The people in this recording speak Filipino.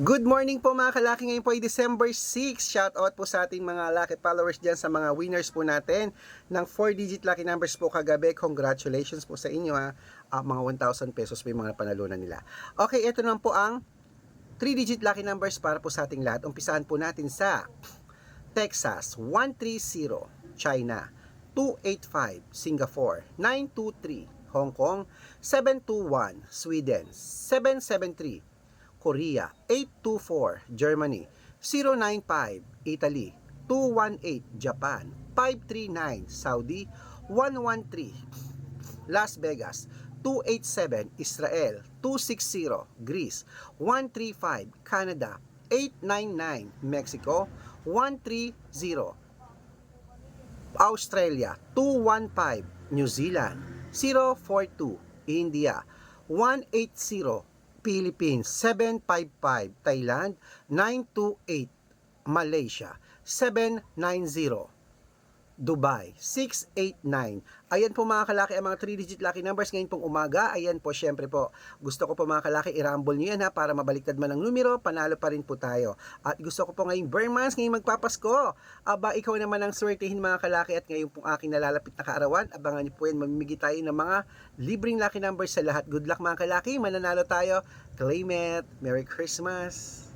Good morning po mga kalaki. Ngayon po ay December 6. Shout out po sa ating mga lucky followers dyan sa mga winners po natin ng 4-digit lucky numbers po kagabi. Congratulations po sa inyo ha. Ah, mga 1,000 pesos po yung mga panalunan nila. Okay, ito naman po ang 3-digit lucky numbers para po sa ating lahat. Umpisahan po natin sa Texas 130, China 285, Singapore 923, Hong Kong 721, Sweden 773, Korea 824, Germany 095, Italy 218, Japan 539, Saudi 113, Las Vegas 287, Israel 260, Greece 135, Canada 899, Mexico 130, Australia 215, New Zealand 042, India 180, Philippines 755, Thailand 928, Malaysia 790, Dubai 689. Ayan po mga kalaki ang mga 3-digit lucky numbers ngayon pong umaga. Ayan po syempre po. Gusto ko po mga kalaki i-rumble nyo yan ha para mabaliktad man ang numero, panalo pa rin po tayo. At gusto ko po ngayong Burmans, ngayong magpapasko. Aba, ikaw naman ang swertihin mga kalaki at ngayon pong aking nalalapit na kaarawan. Abangan niyo po yan, mamimigay tayo ng mga libreng lucky numbers sa lahat. Good luck mga kalaki, mananalo tayo. Claim it. Merry Christmas!